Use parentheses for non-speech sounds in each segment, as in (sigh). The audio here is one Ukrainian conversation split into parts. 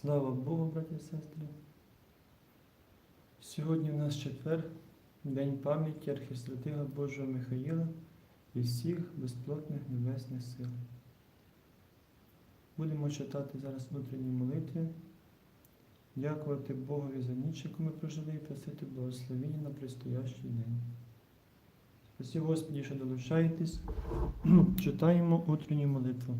Слава Богу, браті і сестри. Сьогодні в нас четвер, День пам'яті архістратига Божого Михаїла і всіх безплотних небесних сил. Будемо читати зараз утренні молитви, дякувати Богові за ніч, яку ми прожили, і просити благословення на предстоящий день. Спасибо, Господі, що долучаєтесь. (clears throat) Читаємо утренню молитву.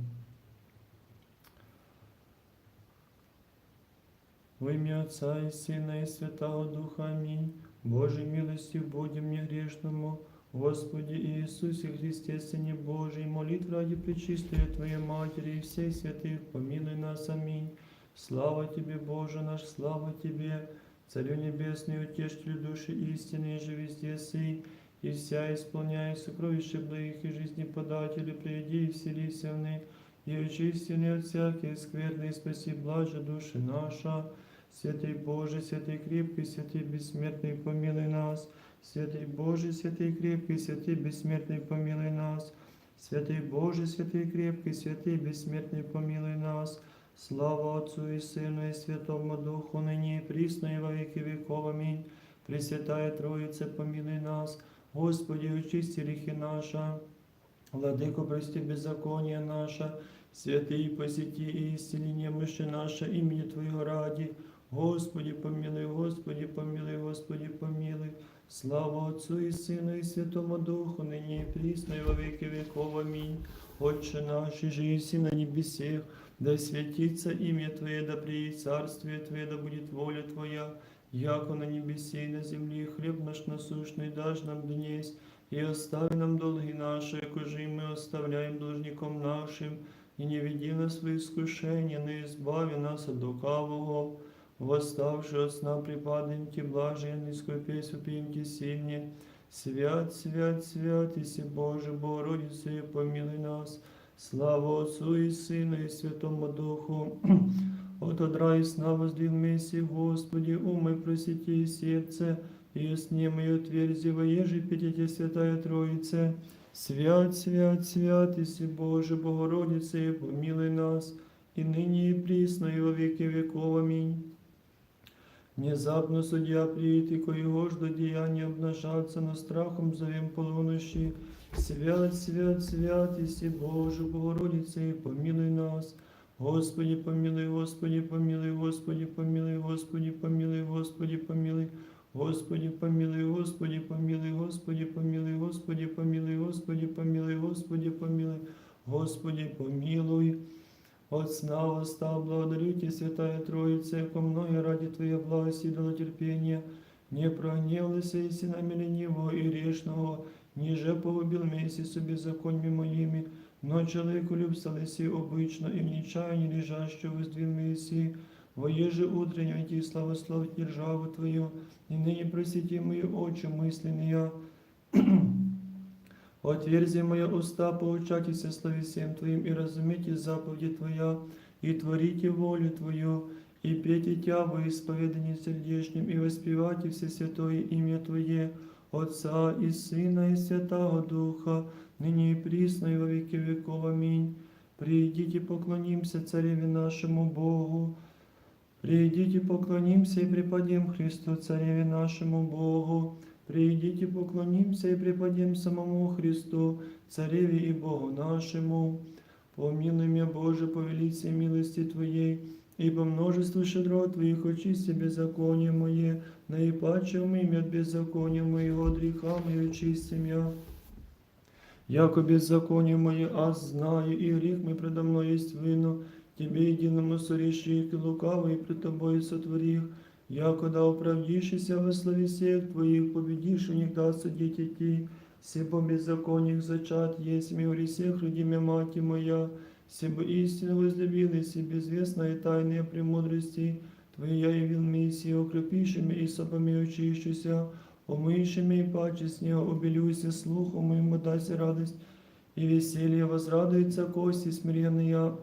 Во имя Отца и Сына и Святого Духа. Аминь. Божьей милостью будем мне грешному, Господи Иисусе Христе, Сыне Божий, молитв ради Пречистой Твоей Матери и всех святых, помилуй нас. Аминь. Слава Тебе, Боже наш, слава Тебе, Царю Небесный, Утешителю души истины, и же везде сый, и вся исполняя сокровища благих и жизни подателю, приди и вселися в них, и очисти не от всякой скверны, и спаси блаже души наша. Святый Боже, святый крепкий, святый бессмертный, помилуй нас. Святый Боже, святый крепкий, святый бессмертный, помилуй нас. Святый Боже, святый крепкий, святый бессмертный, помилуй нас. Слава Отцу и Сыну и Святому Духу, ныне и присно и во веки веков. Аминь. Пресвятая Троица, помилуй нас. Господи, очисти грехи наши. Владыко, прости беззаконие наше. Святый, посети и исцели немощи наше имени Твоего ради. Господи, помилуй, Господи, помилуй, Господи, помилуй. Слава Отцу и Сыну и Святому Духу, ныне и присно и во веки веков. Аминь. Отче наш, и же на небесех, да святится имя Твое, да приедет царствие Твое, да будет воля Твоя, яко на небесе и на земле, хлеб наш насущный дашь нам днесь, и остави нам долги наши, якоже и мы оставляем должником нашим, и не веди нас в искушение, но избави нас от лукавого. Восставши от сна припадем Ти, блаженницкую песню пьем Ти сильне. Свят, свят, свят, Иси Боже, Богородице, помилуй нас. Слава Отцу и Сыну и Святому Духу. (clears throat) От одра и сна воздвиг Месси, Господи, умы просити и сердце, и сне мое отверзи, воежи пятите Святая Троице. Свят, свят, свят, Иси Боже, Богородице, помилуй нас, и ныне и присно, и во веки веков. Аминь. Внезапно судья приит, коего ж до деяния обнажаться, но страхом зовем полунощи. Свят, свят, свят, Иси Боже, Богородице, помилуй нас. Господи, помилуй, Господи, помилуй, Господи, помилуй, Господи, помилуй, Господи, помилуй. Господи, помилуй, Господи, помилуй, Господи, помилуй, Господи, помилуй, Господи, помилуй, Господи, помилуй, Господи, помилуй. От сна восстал, благодарю Тебя, Святая Троица, яко мною ради Твоей благости дало терпение, не прогневайся и сынами ленивого и грешного, ниже погубил вместе с беззакониями моими, но человеку любсталися обычно, и в нечаянии лежащего воздвиг Моисей, воеже утреннего Ти славословить державу Твою, и ныне просити мои очи мысленные, (clears throat) Отверзи мои уста, поучайтесь славе всем Твоим, и разумейте заповеди Твоя, и творите волю Твою, и пейте Тя во исповедании сердечным, и воспевайте все святое имя Твое, Отца и Сына и Святого Духа, ныне и присно, и во веки веков. Аминь. Придите, поклонимся Цареве нашему Богу. Придите, поклонимся и преподем Христу, Цареве нашему Богу. Придите, поклонимся и преподем самому Христу, Цареве и Богу нашему. Помилуй меня, Боже, по велице милости Твоей, и по множеству щедрот Твоих очисти беззаконие мое, наиплаче имя от беззакония моего, от греха моего очисти меня. Яко беззаконие мое, аз знаю, и грех мой предо мной есть вину, Тебе единому сорещи, и лукавый пред Тобою сотворих, Якода оправдившийся во славе всех Твоих, победишь у них да судить идти, Себо беззаконных зачат есть ми в всех родиме мати моя, Себо истину возлюбились и безвестные тайные премудрости, Твоя явил Мессия, укрепившими и собами очищуся, умышими и паче с него убелюся слухом моему даси радость, и веселье возрадуется кости смиренные,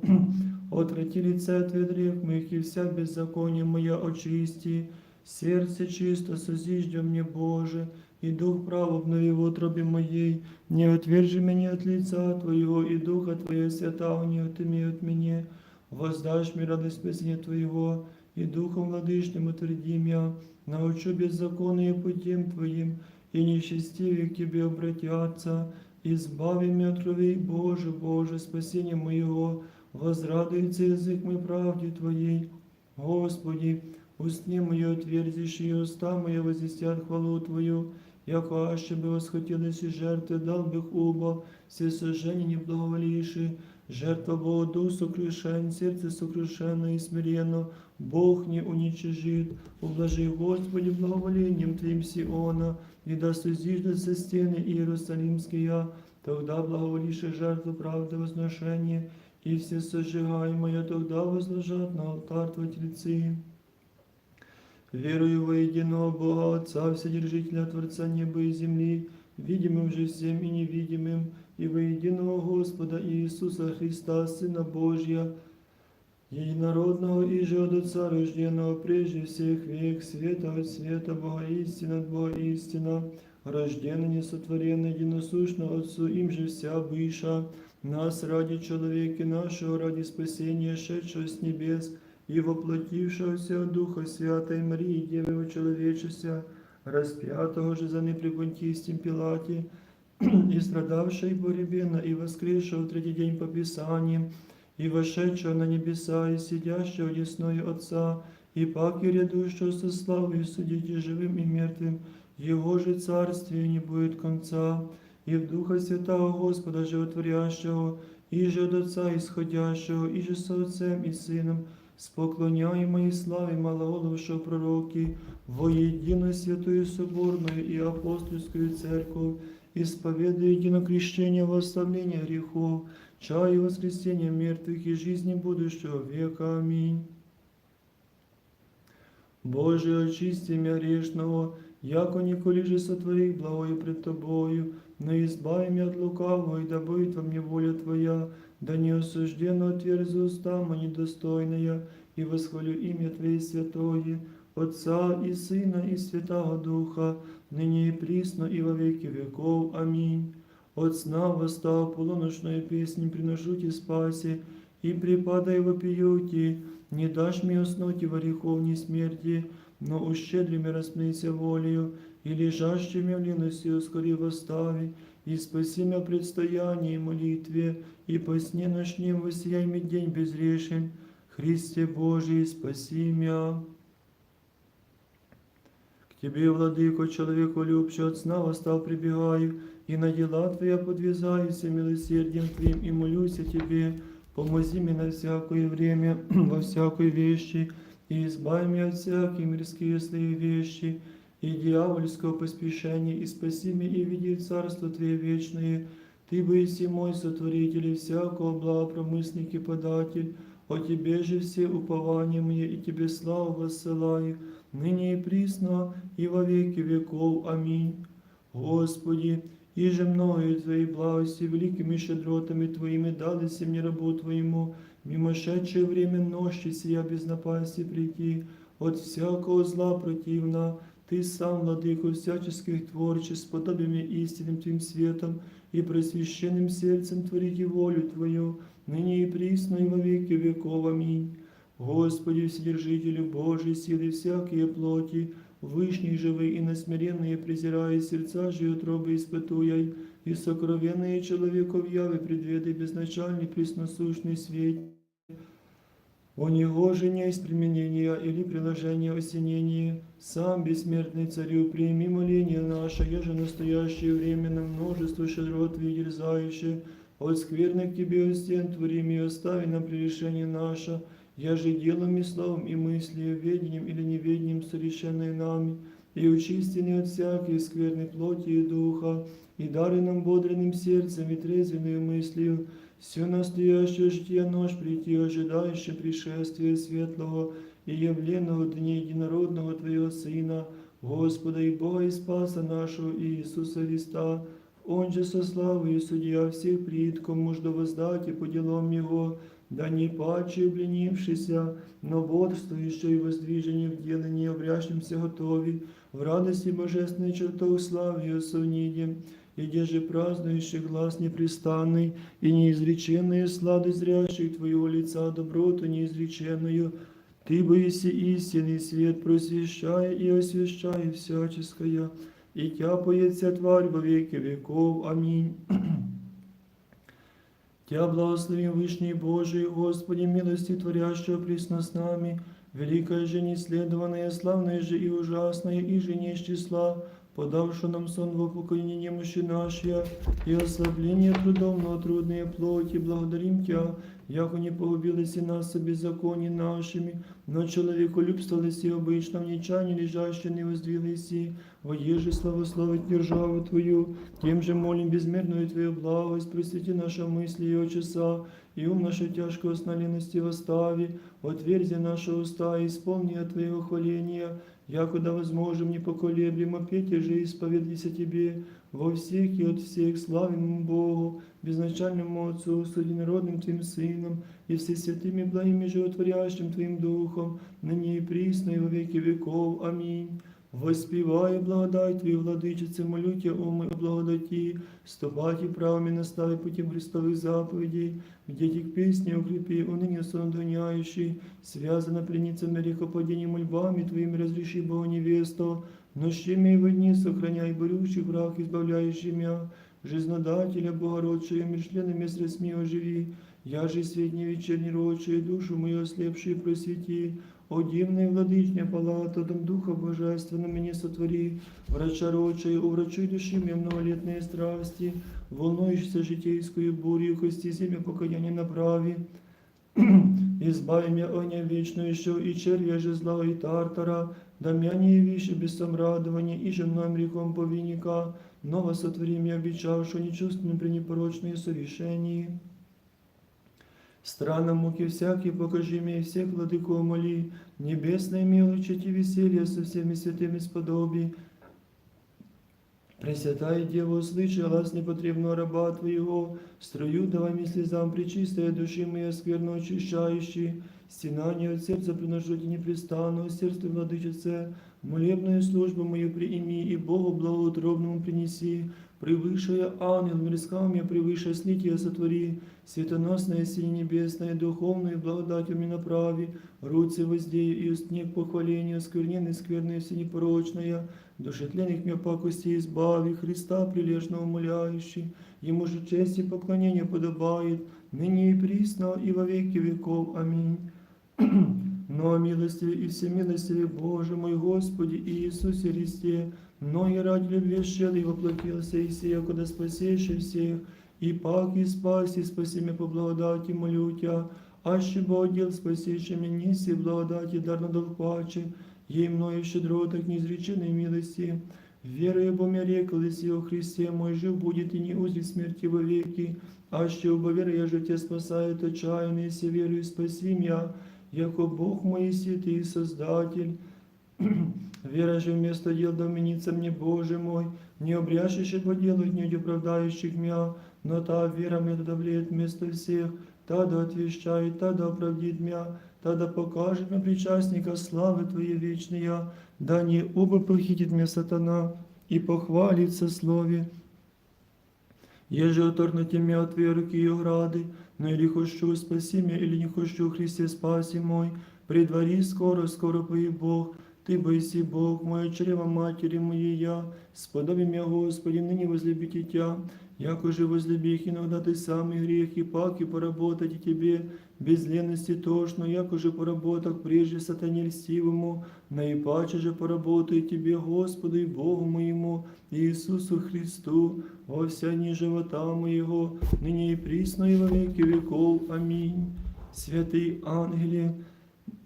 Отврати лице от грех моих, и вся беззаконие моя очисти, сердце чисто созиждя мне, Боже, и дух прав обнови в утробе моей, не отвержи меня от лица Твоего, и духа Твоего святого не отыми от меня. воздашь мне радость спасения Твоего, и Духом Владычным утверди меня, научу беззаконные путем Твоим, и нечестивые к Тебе обратятся, избави меня от кровей Боже, Боже, спасение моего, возрадуется язык мой правде Твоей. Господи, устни мои отверзишь, и уста мои возвестят хвалу Твою, яко аще бы восхотелись и жертвы, дал бы оба, все сожжения не благоволивши, жертва Бога дух сокрушен, сердце сокрушенно и смиренно, Бог не уничижит, ублажи, Господи, благоволением Твоим Сиона, и да сузиждутся стены Иерусалимские, тогда благоволишь жертву правды возношения, и все сожигаемое тогда возложат на алтарь Твой тельцы. Верую во единого Бога, Отца, Вседержителя, Творца неба и земли, видимым же всем и невидимым, и во единого Господа Иисуса Христа, Сына Божия, единородного и же от Отца, рожденного прежде всех век, света от света, Бога истина от Бога истина, рожденный, несотворенный, единосущно Отцу, им же вся быша, нас ради человека нашего, ради спасения, шедшего с небес, и воплотившегося от Духа Святой Марии, Девы человечеся, распятого же за непрепонтистем Пилате, и страдавшего и погребена, и воскресшего в третий день по Писаниям, и вошедшего на небеса, и сидящего десною Отца, и паки рядущего со славой судить и живым и мертвым, Его же царствие не будет конца, и в Духа Святого Господа Животворящего, и же от Отца исходящего, и же Отцем и Сыном, с поклоняемой славе малоголовшего пророки, во едино святую соборную и апостольскую церковь, исповедуя едино крещение во оставление грехов, чаю воскресения мертвых и жизни будущего века. Аминь. Боже, очисти меня грешного, яко же сотвори благое пред Тобою, но избави меня от лукавого, и да будет во мне воля Твоя, да не осужденно отверзи уста мои недостойная, и восхвалю имя Твое святое, Отца и Сына и Святого Духа, ныне и присно и во веки веков. Аминь. От сна восстав полуночную песню приношу Ти спаси, и припадай вопиюти, не дашь мне уснуть и в ореховней смерти, но ущедри мне распнися волею, и лежащими в лености ускори восстави, и спаси меня предстоянии и молитве, и по сне ночнем воссияй мне день безрешен. Христе Божий, спаси меня. К Тебе, владыко, человеку любче, от сна восстал прибегаю, и на дела Твоя подвязаюсь милосердием Твоим, и молюсь о Тебе, помози мне на всякое время, (clears throat) во всякой вещи, и избави меня от всяких мирских злые вещи, и дьявольского поспешения, и спаси меня и веди в царство Твое вечное. Ты быси мой сотворитель и всякого благопромысник и податель, о Тебе же все упования мои, и Тебе славу воссылаю, ныне и присно, и во веки веков. Аминь. Господи, и же мною Твоей благости, великими щедротами Твоими дались мне рабу Твоему, мимошедшее время ночи сия без напасти прийти, от всякого зла противна, Ты сам, владыко всяческих творчеств, подобиями истинным Твоим светом и просвященным сердцем творите волю Твою, ныне и присно, и во веки веков. Аминь. Господи, Вседержителю Божий, силы всякие плоти, Вышний живый и насмиренные презирая сердца же и утробы испытуяй, и сокровенные человеков явы предведы безначальный пресносущный свет. У него же не есть применения или приложения осенения. Сам, бессмертный царю, прими моление наше, еже настоящее время на множество широт видерзающее, от скверных к тебе стен творим и остави нам прегрешение наше, я же делом и словом и мыслью, ведением или неведением совершенной нами, и очистены от всякой скверной плоти и духа, и дары нам бодренным сердцем и трезвенную мыслью, все настоящее житие нож прийти, ожидающее пришествия светлого и явленного дня единородного Твоего Сына, Господа и Бога и Спаса нашего Иисуса Христа, Он же со славою судья всех пред, кому ж воздать и по делам Его, да не паче обленившися, но бодствующие и воздвижение в делании обрящимся готови, в радости божественной чертов славы и осовнидем, и где же празднующий глаз непрестанный, и неизреченные сладость зрящих Твоего лица, доброту неизреченную, Ты боиси истинный свет, просвещая и освящая всяческое, и тяпается тварь во веки веков. Аминь. (clears throat) Тя благословим Вышний Божий, Господи, милости творящего присно с нами, великая же неследованная, славная же и ужасная, и же не из числа, подавши нам сон в упокоение немощи нашей, и ослабление трудов, но трудные плоти, благодарим Тя, яко не погубились и нас беззаконии нашими, но человеколюбствовались и обычно в нечане лежащие не воздвились и, воеже славословить державу Твою, тем же молим безмерную Твою благость, просвети наши мысли и часа, и ум нашу тяжкую сналинности восстави, отверзи наши уста и исполни от Твоего хваления, якуда возможем непоколеблемо петь и же исповедайся Тебе во всех и от всех славному Богу, безначальному Отцу, с единородным Твоим Сыном, и всесвятым и благим и животворящим Твоим Духом, ныне и присно и во веки веков. Аминь. Воспіваю благодать Твою, владичице, молю Тя, о благодаті, ступати правами настави путем Христових заповедей, где к песни укрепи, уныне сон доняющий, связана пленницами грехопадений мольбами Твоими разреши Бога невесту, нощами и во дни сохраняй борющий враг, избавляющий мя, жизнодателя Богородшего, миршленными средствами оживи, я же средний вечерний рочий, душу мою ослепшую просвети, о дивная владычня палата, дом Духа Божественного мне сотвори, врача рочей, уврачуй души мне многолетные страсти, волнуешься житейскую бурью, хости земля покаяние направи, Избави (clears throat) меня огня вечную еще, и червя же зла и тартара, да меня не явишь без самрадования, и же мной грехом повинника, ново сотвори меня, обещавшую нечувственным при непорочные совершении. Странам муки всякие покажи мне, и всех владыко моли, небесной милочи и веселья со всеми святыми сподоби. Пресвятая Дева, услыши глаз непотребного раба Твоего, строю давай мне слезам причистая души моей скверно очищающей, стенание от сердца приношу тебе непрестанно, сердце владычице, молебную службу мою приими и Богу благоутробному принеси, превыше ангел мирскам я превыше слития сотвори, светоносная синь небесная, духовную благодатью мне направи, руцы воздею и устник похваления, скверненный, скверная, все непорочная, душетленных мне пакости избави, Христа прилежно умоляющий, Ему же честь и поклонение подобает, ныне и присно, и во веки веков. Аминь. (clears throat) Но милостивый и всемилостивый Боже мой Господи Иисусе Христе, но и ради любви щел и воплотился и сия, куда спасейший всех, и пак и спаси, спаси меня по благодати, молю Тя, аще Бог дел спасейший меня, неси благодати, дар надал паче, ей мною щедро, так неизреченной милости, верою бо мне реклись о Христе мой жив будет и не узрит смерти во веки, аще оба веры я же Тебя спасает отчаянный, все верую спаси меня, яко Бог мой святый Создатель. (clears throat) Вера же вместо дел доменится мне, Боже мой, не обрящущих по делу не оправдающих меня, но та вера мне давлеет вместо всех, та да отвещает, та да оправдит меня, та да покажет мне причастника славы Твоей вечной, да не оба похитит меня сатана и похвалится слове. Еже оторнуті меня от Твоей руки и ограды, но или хочу спаси меня, или не хочу Христе спаси мой, при дворе скоро, скоро пои Бог, Ты бойся Бог, моя чрево матери моей я, сподоби меня, Господи, ныне возлюбите Тя, яко же возлюби их иногда Ты самый грех, и пак и поработать и Тебе, без лености тошно, яко же поработах прежде сатане льстивому, наипаче же поработай Тебе, Господу и Богу моему, Иисусу Христу, во вся дни живота моего, ныне и присно и во веки веков. Аминь. Святый ангеле,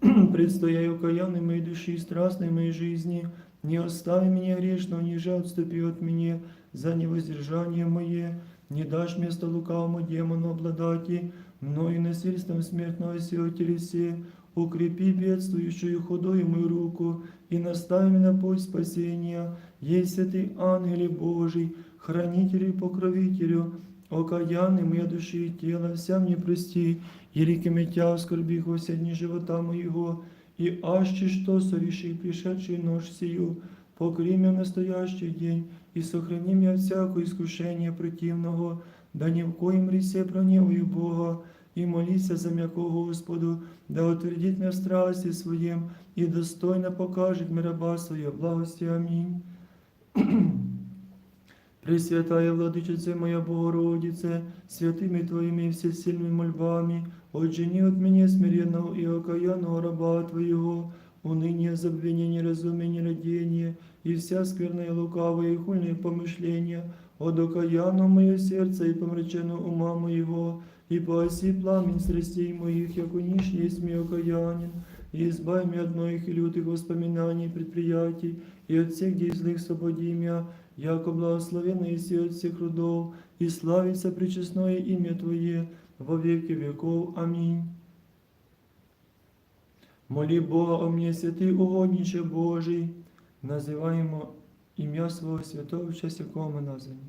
(clears throat) предстояю окаянной моей души и страстной моей жизни, не остави меня грешного, ниже отступи от меня за невоздержание мое, не дашь место лукавому демону обладати, мною насильством смертного сила телесе, укрепи бедствующую худою мою руку и настави меня на путь спасения, есть святый ангеле Божий, хранителю и покровителю, окаянный моя души и тела, вся мне прости, и реки метя скорбих во все дни живота моего, и аще что совершит пришедший нож сию, покри меня в настоящий день, и сохрани меня от всякого искушения противного, да ни в коем гресе проневую Бога, и молися за м'яко Господу, да утвердит меня в страсти своем, и достойно покажет мне раба своє благости. Аминь. (clears throat) Пресвятая Владычице моя Богородице, святыми Твоими и всесильными мольбами, отжени от меня смиренного и окаянного раба Твоего, уныние, забвение, неразумие, нерадение, и вся скверная лукавая и хульные помышления, от окаянного мое сердце и помраченного ума моего, и погаси пламень страстей моих, як униш есть мне окаянин, и избавь меня от моих и лютых воспоминаний, предприятий, и от всех дей злых свободи меня, яко благословенный си от всех родов, и славится пречестное имя Твое во веки веков. Аминь. Молі Бога о мне, святий угодниче Божий, називаємо ім'я свого святого в честь якого ми названі.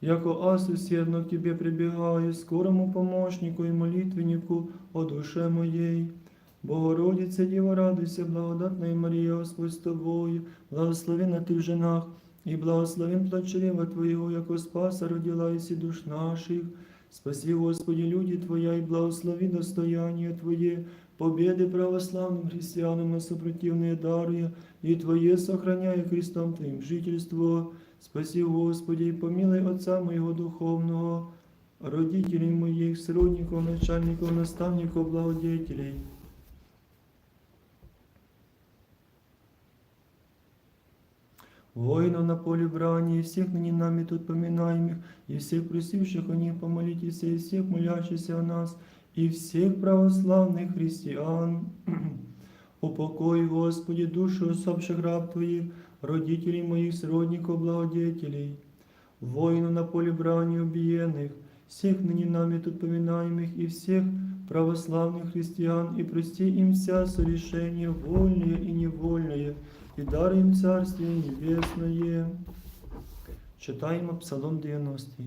Яко аз усердно к Тебе прибегаю, скорому помощнику и молитвеннику о душе моей. Богородице, Дева, радуйся, благодатная Мария, Господь с Тобою, благословена Ты в женах, и благословен плод чрева Твоего, яко спаса родила и душ наших. Спаси, Господи, люди Твоя, и благослови достояние Твое, победы православным христианам на сопротивные даруя, и Твое сохраняя Христом Твоим жительство. Спаси, Господи, и помилуй Отца моего духовного, родителей моих, сродников, начальников, наставников, благодетелей. Воинов на поле брани, и всех ныне нами тут поминаемых, и всех просивших о них помолитесь, и всех молящихся о нас, и всех православных христиан. (clears throat) Упокой, Господи, душу усопших раб Твоих, родителей моих, сродников, благодетелей, воинов на поле брани убиенных, всех ныне нами тут поминаемых, и всех православных христиан, и прости им вся сорешения, вольные и невольные, и даруй им Царствие Небесное. Читаємо Псалом 90.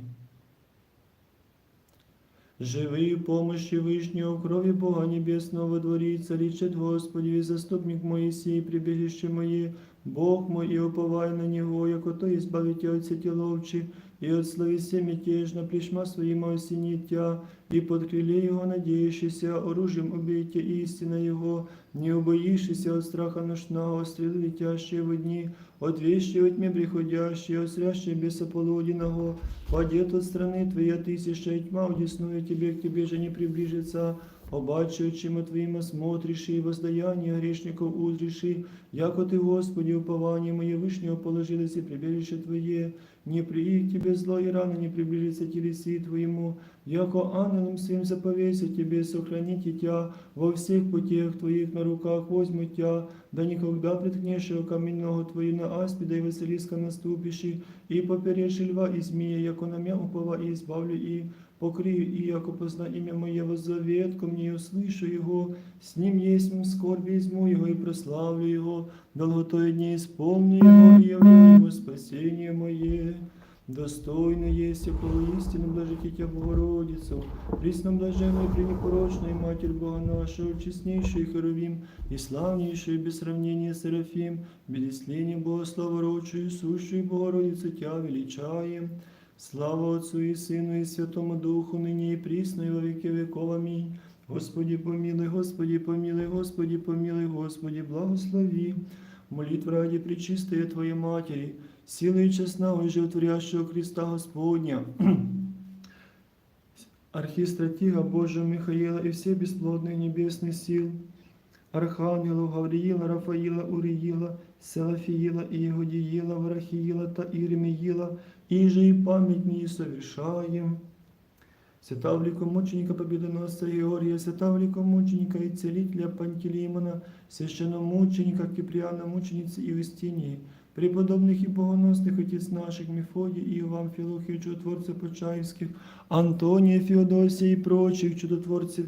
Живи в помощи Вышнего, крови Бога Небесного во дворе, царичет Господи, и заступник Моисей, прибежище мое, Бог мой, и уповай на Него, яко то избавите от сети ловчи, и от словеси мятежно плешма своим осенит тя, и под крыле Его надеющийся, оружием убейте истина Его, не убоившийся от страха ношного, стрелы летящие в дни, от вещи во тьме приходящие, от срящие беса полуденного, падет от страны Твоя тысяча, и тьма удесную Тебе, к Тебе же не приближится, обачаючим Твоим осмотришь и воздаяние грешников узриши, яко Ты, Господи, упование мое вышнего положилось и прибежище Твое, не приих Тебе зло и рано не приблизится телеси Твоему, яко ангелом своим заповеся Тебе сохраните Тя, во всех путях Твоих на руках возьму Тя, да никогда приткнешь каменного Твою на аспида и Василиска наступиши, и поперешь льва и змея, яко на мя упова и избавлю и покрию, и яко позна имя Мое воззовет ко мне, и услышу Его, с Ним есть скорбь возьму Его и прославлю Его, долготою дней исполню Его, и явлю Его спасение Мое. Достойно есть около истины блажите Тя Богородицу, присно блаженную, пренепорочную Матерь Бога нашего, честнейший Херовим и славнейший без сравнения Серафим, безисление Бога славородчую, сущую Богородицу Тя величаем. Слава Отцу и Сыну и Святому Духу, ныне и присно и во веки веков. Аминь. Господи помилуй, Господи помилуй, Господи помилуй, Господи благослови. Молитва ради Пречистая Твоей Матери, силой честного и животворящего Христа Господня, (clears throat) архистратига Божьего Михаила и все бесплодных небесных сил, Архангелов Гавриила, Рафаила, Уриила, Серафиила, Иегодиила, Варахиила та Иеремиила, и же и память не совершаем. Святого великомученика победоносца Георгия, святого великомученика и целителя Пантелеймона, священномученика Киприана, мученицы Иустинии, преподобных и богоносных отец наших Мефодий и Иван Филохий, чудотворцев Почаевских, Антония, Феодосия и прочих чудотворцев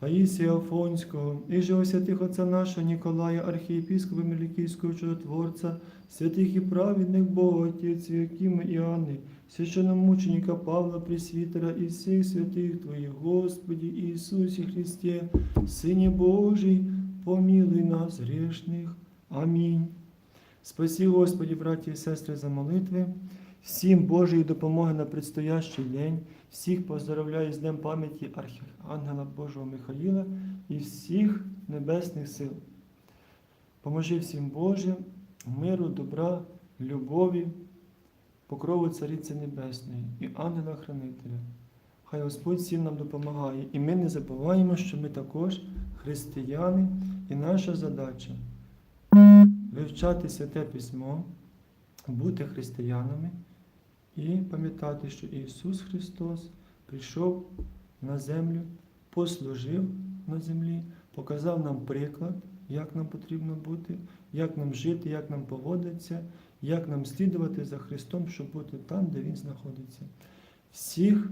Таїсія Афонського, і же святих отця нашого Ніколая, архієпіскопа Мелікійського чудотворця, святих і праведних Боготець, Якима Іоанни, священномученика Павла Пресвітера і всіх святих Твоїх, Господі Ісусі Христе, Сині Божий, помилуй нас грешних. Амінь. Спасі, Господі, браті і сестри, за молитви. Всім Божої допомоги на предстоящий день. Всіх поздравляю з Днем пам'яті Архангела Божого Михаїла і всіх небесних сил. Поможи всім Боже, миру, добра, любові, покрову Цариці Небесної і ангела-хранителя. Хай Господь всім нам допомагає. І ми не забуваємо, що ми також християни, і наша задача вивчати святе письмо, бути християнами і пам'ятати, що Ісус Христос прийшов на землю, послужив на землі, показав нам приклад, як нам потрібно бути, як нам жити, як нам поводитися, як нам слідувати за Христом, щоб бути там, де Він знаходиться. Всіх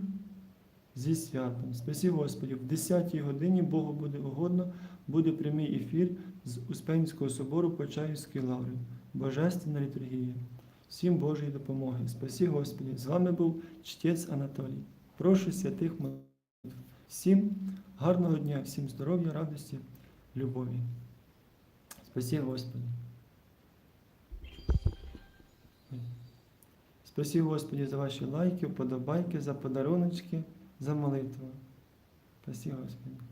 зі святом. Спасі Господі, в 10-й годині Богу буде угодно, буде прямий ефір з Успенського собору Почаївської лаври. Божественна літургія. Всім Божої допомоги. Спасі Господі. З вами був чтець Анатолій. Прошу святих молитв. Всім гарного дня, всім здоров'я, радості, любові. Спасі Господі. Спасі Господі за ваші лайки, вподобайки, за подаруночки, за молитву. Спасибо, Господі.